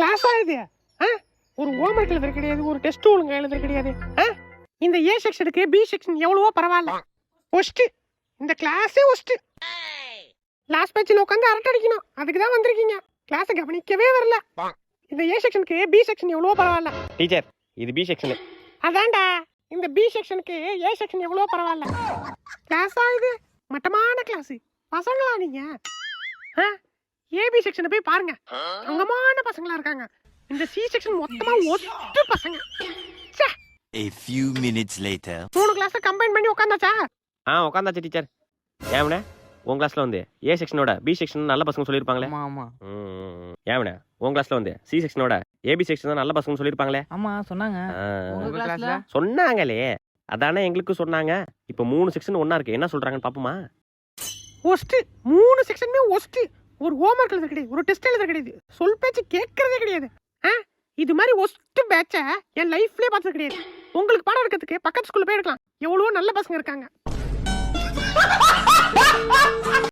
கிளாஸா இது? ஒரு ஹோம்ஒர்க் எழுதுற கிடையாது ஒரு டெஸ்ட் ஒழுங்கா எழுதுற கிடையாது? இந்த ஏ செக்ஷனுக்கு பி செக்ஷன் எவ்வளவோ பரவாயில்ல. ஒஸ்ட் இந்த கிளாஸே ஒஸ்ட் லாஸ்ட் பேட்சில் உட்காந்து அரட்டை அடிக்கணும். அதுக்கு தான் வந்திருக்கீங்க. கிளாஸை கவனிக்கவே வரல. இந்த ஏ செக்ஷனுக்கு பி செக்ஷன் எவ்வளவோ பரவாயில்ல. டீச்சர் இது பி செக்ஷனு அதான்டா. இந்த பி செக்ஷனுக்கு ஏ செக்ஷன் எவ்வளோ பரவாயில்ல. கிளாஸா இது மட்டமான கிளாஸ் பசங்களா நீங்க? ஏபி செக்ஷனை போய் பாருங்க. தங்கமான பசங்களா இருக்காங்க. இந்த சி செக்ஷன் மொத்தமா ஒட்டு பசங்க. A few minutes later. மூணு கிளாஸை கம்பைன் பண்ணி உட்காந்தாச்சா ஆ உட்காந்தாச்சு டீச்சர் ஏமனே உன் கிளாஸ்ல வந்து ஏ செக்ஷனோட பி செக்ஷன் நல்ல பசங்க சொல்லியிருப்பாங்களே. ஆமா ஆமா. ஏமனே உன் கிளாஸ்ல வந்து சி செக்ஷனோட ஏபி செக்ஷன் தான் நல்ல பசங்க சொல்லியிருப்பாங்களே. ஆமா சொன்னாங்க. ஆ, உங்க கிளாஸ்ல சொன்னாங்களே. அதானே எங்களுக்கு சொன்னாங்க. இப்போ மூணு செக்ஷன் ஒண்ணா இருக்கு. என்ன சொல்றாங்கன்னு பாப்போமா? ஒஸ்ட் மூணு செக்ஷனுமே ஒஸ்ட் ஒரு ஹோம்ஒர்க் எழுத கிடையாது ஒரு டெஸ்ட் எழுத கிடையாது. சொல் பேச்சு கேட்கறதே கிடையாது. ஆ இது மாதிரி ஒஸ்ட் பேட்சை என் லைஃப்லயே பார்த்தது கிடையாது. உங்களுக்கு பாடம் எடுக்கிறதுக்கு பக்கத்து ஸ்கூல்ல போய் எடுக்கலாம். எவ்வளோ நல்ல பசங்க இருக்காங்க.